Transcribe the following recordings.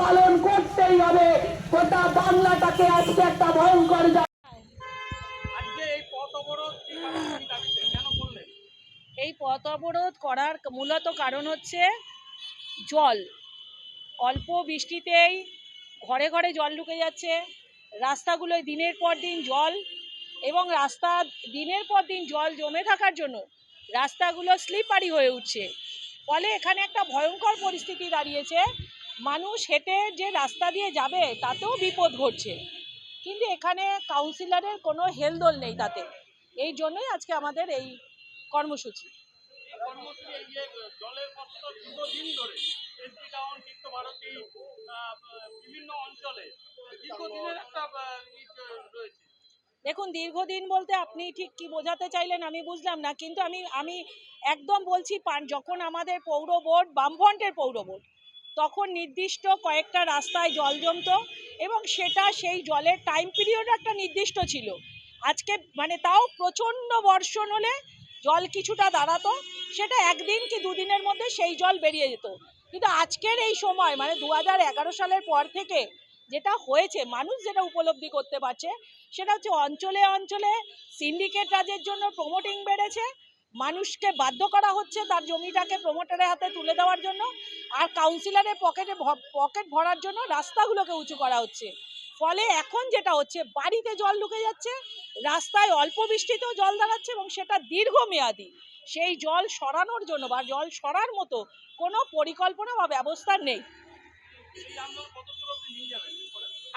পালন করতেই হবে। গোটা বাংলাটাকে আজকে একটা ভয়ঙ্কর জায়গা। এই পথ অবরোধ কি পাকিস্তানি দাবিতে কেন করলেন? এই পথ অবরোধ করার মূলত কারণ হচ্ছে জল। অল্প বৃষ্টিতেই ঘরে ঘরে জল ঢুকে যাচ্ছে। রাস্তাগুলোয় দিনের পর দিন জল এবং রাস্তা দিনের পর দিন জল জমে থাকার জন্য রাস্তাগুলো স্লিপারি হয়ে উঠছে। ফলে এখানে একটা ভয়ঙ্কর পরিস্থিতি দাঁড়িয়েছে। মানুষ হেঁটে যে রাস্তা দিয়ে যাবে, তাতেও বিপদ ঘটছে। কিন্তু এখানে কাউন্সিলরের কোনো হেলদোল নেই তাতে। এই জন্যই আজকে আমাদের এই কর্মসূচি। দেখুন, দীর্ঘদিন বলতে আপনি ঠিক কি বোঝাতে চাইলেন আমি বুঝলাম না, কিন্তু আমি আমি একদম বলছি যখন আমাদের পৌর বোর্ড, বামফ্রন্টের পৌর বোর্ড তখন নির্দিষ্ট কয়েকটা রাস্তায় জল জমতো এবং সেটা সেই জলের টাইম পিরিয়ড একটা নির্দিষ্ট ছিল। আজকে মানে তাও প্রচণ্ড বর্ষণ হলে জল কিছুটা দাঁড়াতো, সেটা একদিন কি দুদিনের মধ্যে সেই জল বেরিয়ে যেত। কিন্তু আজকের এই সময় মানে দু সালের পর থেকে যেটা হয়েছে, মানুষ যেটা উপলব্ধি করতে পারছে, সেটা হচ্ছে অঞ্চলে অঞ্চলে সিন্ডিকেট রাজের জন্য প্রমোটিং বেড়েছে মানুষকে বাধ্য করা হচ্ছে তার জমিটাকে প্রমোটারের হাতে তুলে দেওয়ার জন্য আর কাউন্সিলরের পকেটে পকেট ভরার জন্য রাস্তাগুলোকে উঁচু করা হচ্ছে। ফলে এখন যেটা হচ্ছে, বাড়িতে জল ঢুকে যাচ্ছে, রাস্তায় অল্প বৃষ্টিতেও জল দাঁড়াচ্ছে এবং সেটা দীর্ঘমেয়াদী। সেই জল সরানোর জন্য বা জল সরার মতো কোনো পরিকল্পনা বা ব্যবস্থা নেই।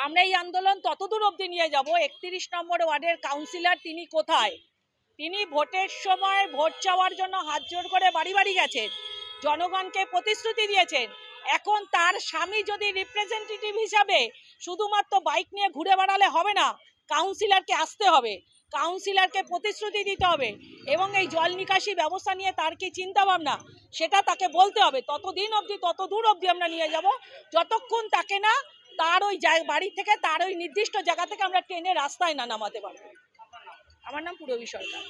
আমরা এই আন্দোলন ততদূর অবধি নিয়ে যাব। একত্রিশ নম্বর ওয়ার্ডের কাউন্সিলর তিনি কোথায়? তিনি ভোটের সময় ভোট চাওয়ার জন্য হাত জোড় করে বাড়ি বাড়ি গেছেন, জনগণকে প্রতিশ্রুতি দিয়েছেন। এখন তার স্বামী যদি রিপ্রেজেন্টেটিভ হিসাবে শুধুমাত্র বাইক নিয়ে ঘুরে বেড়ালে হবে না কাউন্সিলরকে আসতে হবে কাউন্সিলরকে প্রতিশ্রুতি দিতে হবে এবং এই জল নিকাশি ব্যবস্থা নিয়ে তার কি চিন্তা ভাবনা সেটা তাকে বলতে হবে। ততদিন অবধি, তত দূর অবধি আমরা নিয়ে যাব, যতক্ষণ তাকে না তার ওই বাড়ি থেকে তার ওই নির্দিষ্ট জায়গা থেকে আমরা ট্রেনে রাস্তায় না নামাতে পারব। আমার নাম পুরবী সরকার।